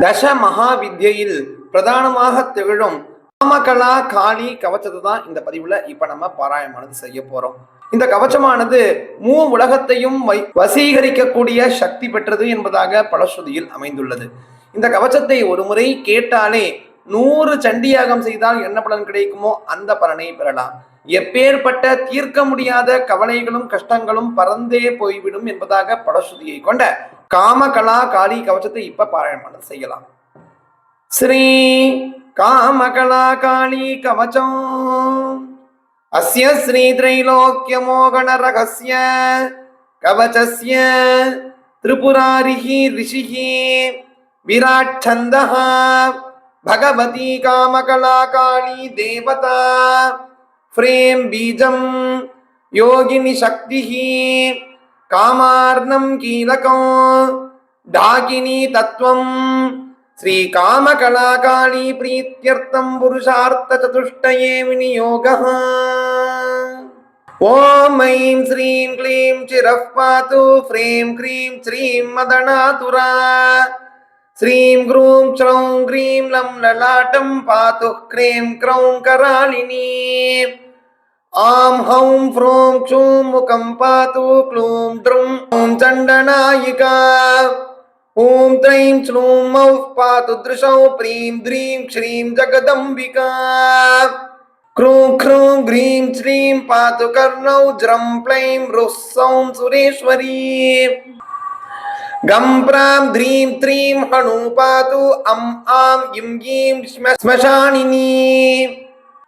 தச மகா வித்யில் பிரதானமாக திகழும் காமகலா காளி கவச்சத்தை தான் இந்த பதிவுல இப்ப நம்ம பாராயணமானது செய்ய போறோம். இந்த கவச்சமானது மூ உலகத்தையும் வை- வசீகரிக்கக்கூடிய சக்தி பெற்றது என்பதாக பலஸ்ருதியில் அமைந்துள்ளது. இந்த கவச்சத்தை ஒரு முறை கேட்டாலே நூறு சண்டியாகம் செய்தால் என்ன பலன் கிடைக்குமோ அந்த பலனை பெறலாம். எப்பேற்பட்ட தீர்க்க முடியாத கவலைகளும் கஷ்டங்களும் பறந்தே போய்விடும் என்பதாக பலஸ்ருதியை கொண்ட காமகலா காளி கவச்சத்தை இப்ப பாராயணம் செய்யலாம் ஸ்ரீ காமகலா காளி கவச்சம் அஸ்ய ஸ்ரீ திரைலோக்கியமோகண ரகஸ்ய கவச்சஸ்ய திரிபுராரிஹி ரிஷிஹி விராட் சந்தः भगवती कामकला काली देवता फ्रेम बीजं योगिनी शक्तिः కామార్ణం కీలకం. ఢాకినీ తత్వం. శ్రీకామకళాకాళీ ప్రీత్యర్థం పురుషార్థచతుష్టయే వినియోగ. ఓం ఐం శ్రీం క్లీం చిరః పాతు హ్రీం క్రీం శ్రీం మదనాతురా. శ్రీం గ్రూం శ్రౌం హ్రీం లం లలాటం పాతు క్రీం క్రౌం కరాళిని. ఆం హౌం ఫ్రోం క్షూం ముఖం పాతు క్లూం డ్రుం ఓం చండనాయిక ఓం త్రైం శ్లూం మౌ పాతు దృశౌ ప్రీం ద్రీం శ్రీం జగదంబిక క్రూం క్రూం గ్రీం శ్రీం పాతు కర్ణౌ జ్రం ప్లైం రుస్సౌం సురేశ్వరీ గం ప్రాం ద్రీం త్రీం హణూ పాతు అం ఆం ఇం గీం శ్మశానిని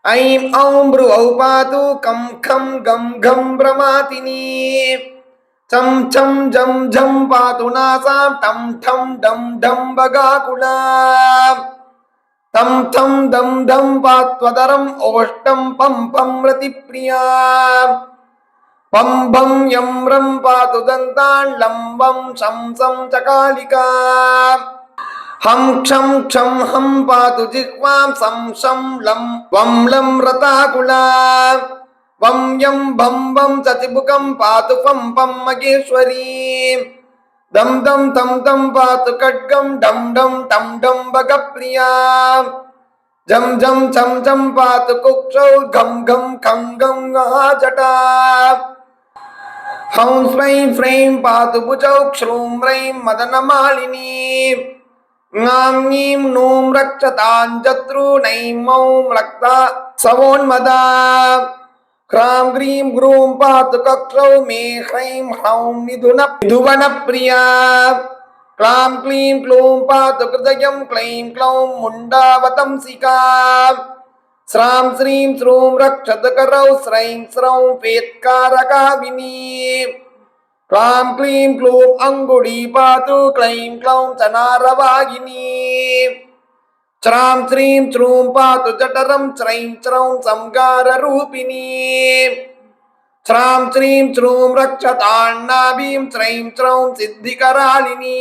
ఐం ఔం భ్రు ఔ పాతు కం ఖం గం ఘం భ్రమాతిని చం చం జం ఝం పాతు నాసాం టం ఠం డం ఢం బగాకులా తం థం దం ధం పాత్వదరం ఓష్టం పం పం రతిప్రియా పం భం యం రం పాతు దంతాళ్ళం వం శం సం చకాళికా ஹம் க்ஷம் க்ஷம் ஹம் பாது ஜிஹ்வாம் சம் ஷம் லம் வம் லம் ரதாகுலா வம் யம் பம் பம் சதிபுகம் பாது பம் பம் மகேஸ்வரி. தம் தம் தம் தம் பாத்து கட்கம் டம் டம் டம் டம் பகப்பிரியா ஜம் ஜம் சம் ஜம் பாத்து குக்ஷௌ கம் கம் கம் கம் ஜட்டா ஹௌம் ஸ்வைம் ஃப்ரைம் பாத்து புஜௌ க்ஷௌம் ரைம் மதனமாலினி ஞாம் ஞீம் நூம் ரக்ஷதாஞ்சத்ரு நைம் மௌம் ரக்தா சவோன்மதா. கிராம் கிரீம் குரூம் பாத்து கக்ரௌ மே ஹ்ரைம் ஹ்ரௌம் மிதுன மிதுவன பிரியா. கிளாம் க்ளீம் க்ளூம் பாத்து கிருதயம் க்ளைம் க்ளௌம் முண்டாவதம் சிகா. ஸ்ராம் ஸ்ரீம் ஸ்ரூம் ரக்ஷத கரௌ ஸ்ரைம் ஸ்ரௌம் பேத்காரகாவினீ క్లాం క్లీం క్లూం అంగుడి పాతు క్లైం క్లౌం చనారవాగిని చ్రాం శ్రీం చ్రూం పాతు జఠరం చ్రైం చ్రౌం సంగార రూపిణి శ్రాం శ్రీం శ్రూం రక్షతాన్నాభీం శ్రైం శ్రౌం సిద్ధికరాళిని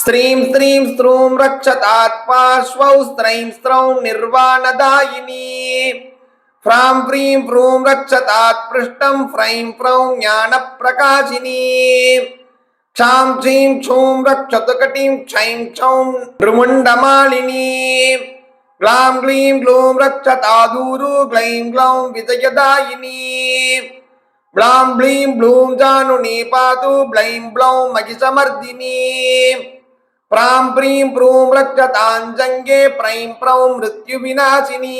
స్త్రీం స్త్రీం స్త్రూం రక్షతాత్ పార్శ్వౌ స్త్రైం స్త్రౌం నిర్వాణదాయిని ఫ్రాం ఫ్రీం ఫ్రూం రక్షతాత్ పృష్టం ఫ్రైం ఫ్రౌం జ్ఞాన ప్రకాశిని క్షాం క్షీం క్షూం రక్షతు కటిం క్షైం క్షౌం నృముండమాళిని గ్లాం గ్లీం గ్లూం రక్షతాదూరు గ్లైం గ్లౌం విజయదాయిని. బ్లాం బ్లీం బ్లూం జాను పాతు బ్లైం బ్లౌం మగిసమర్దిని ప్రాం ప్రీం ప్రూం రక్షతాంజంగే ప్రైం ప్రౌం మృత్యువినాశిని.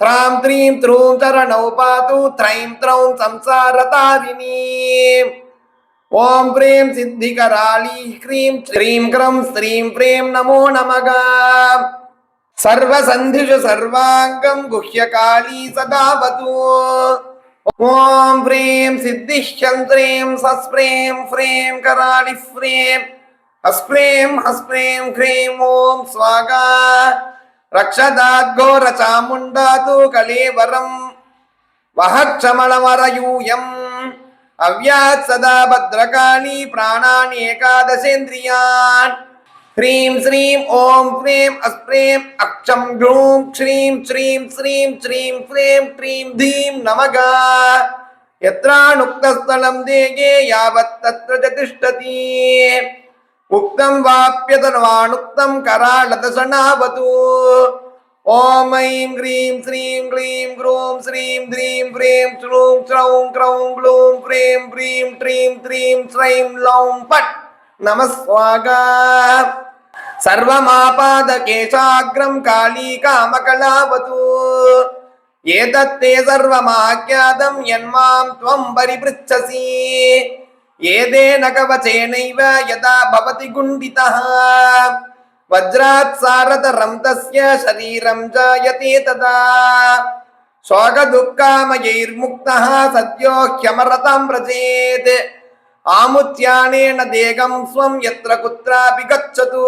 త్రాం త్రీం త్రూం చరణౌ పాతు త్రైం త్రౌం సంసారతారిణీ ఓం ప్రేం సిద్ధికరాళీ హ్రీం శ్రీం క్రం శ్రీం ప్రేం నమో నమగ సర్వసంధిషు సర్వాంగం గుహ్యకాళీ సదావతు. ఓం ప్రేం సిద్ధిహ్యంత్రేం సస్ప్రేం ఫ్రేం కరాళి ఫ్రేం. అస్ప్రేం హస్ప్రేం హ్రీం ఓం స్వాగా. स्वागा रक्षदाद्घोरचामुण्डातु कलेवरं वहक्षमणवरयूयम् अव्यात् सदा भद्रकाली प्राणानि एकादशेन्द्रियान् ह्रीं श्रीं ॐ ह्रीं अस्प्रें अक्षं ग्लूं श्रीं श्रीं श्रीं श्रीं ह्रीं क्रीं धीं नमः यत्रानुक्तस्थलं देगे यावत् तत्र च तिष्ठति उक्तं वाप्यतनवानुक्तं करालदशनावतु ॐ ऐं ह्रीं श्रीं क्लीं ग्रूं श्रीं ह्रीं ह्रीं श्रूं श्रौं क्रौं ग्लूं क्रीं ह्रीं ट्रीं त्रीं श्रैं लौं पट् नमः स्वागा सर्वमापादकेशाग्रं काली कामकलावतु एतत्ते सर्वमाख्यातं यन्मां त्वं परिपृच्छसि ఏదేన కవచేనైవ యదా భవతి గుండితః వజ్రాత్ సారతరం తస్య శరీరం జాయతే తదా శోకదుఃఖామయైర్ముక్తః సద్యో హ్యమరతాం వ్రజేత్ ఆముత్యానేన దేగం స్వం యత్ర కుత్రాపి గచ్చతు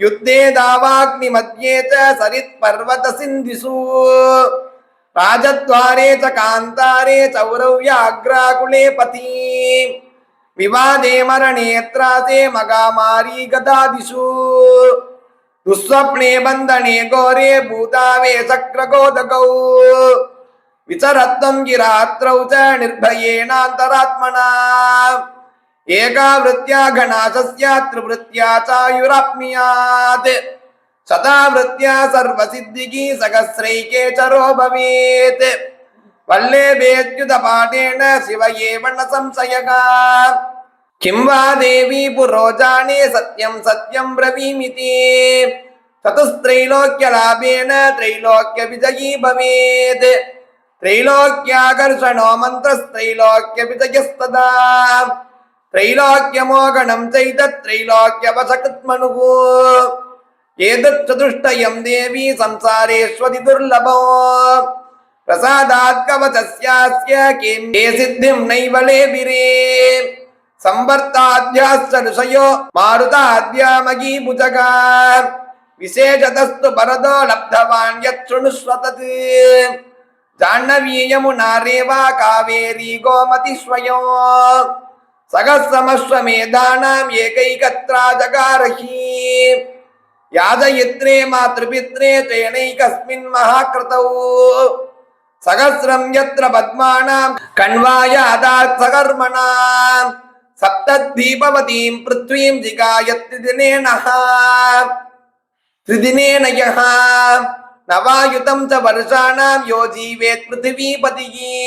యుద్ధే దావాగ్ని మధ్యే చ సరిత్ పర్వత సింధిషు राजद्वारे च कान्तारे चौरव्याग्राकुले पती. विवादे मरणेत्रासे मगामारी गदादिषु. दुःस्वप्ने बन्धने घोरे भूतावे चक्रगोदकौ. विचरत्वं गिरात्रौ च निर्भयेणान्तरात्मना. एका वृत्त्या घनाशस्य त्रिवृत्त्या चायुराप्नुयात् शतावृत्त्या सर्वसिद्धिः सहस्रैके चरो भवेत् वल्लेभेद्युतपाठेन शिव एव न संशयः किं वा देवी पुरोजाने सत्यं सत्यं ब्रवीमिति चतुस्त्रैलोक्यलाभेन त्रैलोक्यविजयी भवेत् त्रैलोक्याकर्षणो मन्त्रस्त्रैलोक्यविजयस्तदा त्रैलोक्यमोगणं चैतत्रैलोक्यवशकृत्मनुः ஏதச்சதுஷ்டயம் தேவி சம்சாரேஸ்வதி துர்லபோ பிரசாதாத்கவதஸ்யாஸ்ய கிம் ஏ சித்திம் நைவலேபிரே சம்பர்த்தாத்யாஸ்தனுஷயோ மாருதாத்யாமகி புஜகா விசேஷதஸ்து பரதோ லப்தவான் யத் சுணுஸ்வதது ஜாஹ்னவீயமுனா ரேவா காவேரி கோமதி ஸ்வயோ சகசமஸ்வமேதானாம் ஏகைகத்ரா ஜகாரஹீம் யாதயித்ரே மாத்ருபித்ரே தயனைகஸ்மின் மகாகிருதவு சகசிரம் யத்ர பத்மானாம் கண்வாயாதார் சகர்மணாம். சப்தத்வீபவதீம் பிருத்வீம் ஜிகாயத் தினேனஹா திதினேனயஹா. நவாயுதம் ச வருஷானாம் யோ ஜீவேத் பிருத்திவீபதியே.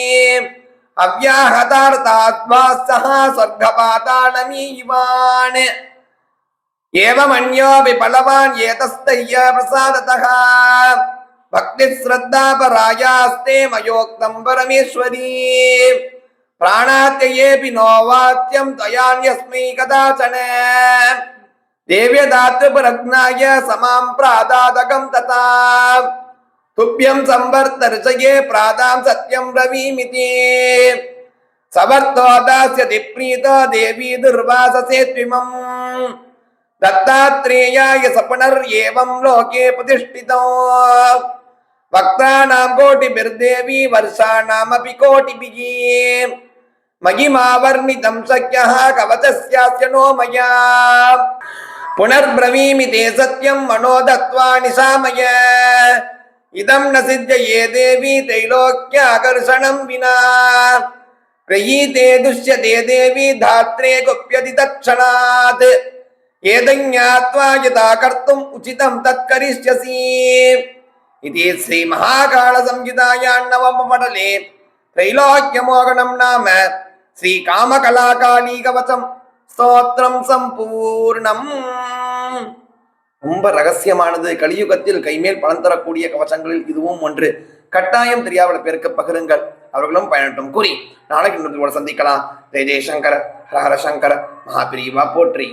அவ்யாஹதார்தாத்வா சஹா சொர்க்கபாதாளமீவான் एवमन्योऽपि बलवान् एतस्तय्य प्रसादतः भक्तिश्रद्धापरायास्ते मयोक्तं परमेश्वरी प्राणात्ययेऽपि नो वाच्यं त्वयान्यस्मै कदाचन देव्यदातृपरज्ञाय समां प्रादादकं तथा तुभ्यं संवर्तर्षये प्रादां सत्यं ब्रवीमिति सवर्तो दास्यति प्रीतो देवी दुर्वाससे त्विमम् தத்தாத்ரேயாய சபணர் ஏவம் லோகே பிரதிஷ்டிதோ. வக்தானாம் கோட்டி பிர்தேவி வருஷானாம் அபி கோட்டி பிகி. மகிமாவர்ணிதம் சக்கியா கவச்சஸ்யாஸ்ய நோமயா புனர்பிரவீமி தே சத்யம் மனோதத்வா நிசாமய இதம் ந சித்தியே தேவி தைலோக்கியாகர்ஷணம் வினா. பிரயீதே துஷ்யதே தேவி தாத்ரே குப்யதி தட்சணாத் दुष्यते देवी धात्रे गुप्यति तत्क्षणात् एतज्ञात्वा यथा कर्तुम् उचितं तत्करिष्यसि इति श्रीमहाकालसंहितायां नवमपटले त्रैलोक्यमोहनं नाम ஸ்ரீகாமகலாகாளீகவசம் ஸ்தோத்திரம் சம்பூர்ணம் ரொம்ப ரகசியமானது கலியுகத்தில் கைமேல் பலன் தரக்கூடிய கவசங்களில் இதுவும் ஒன்று கட்டாயம் தெரியாத பேருக்கு பகிருங்கள் அவர்களும் பயனட்டும் கூறி நாளைக்கு இன்னொரு சந்திக்கலாம் ஜெய ஜெயசங்கர ஹர ஹர சங்கர மகாபிரிவா போற்றி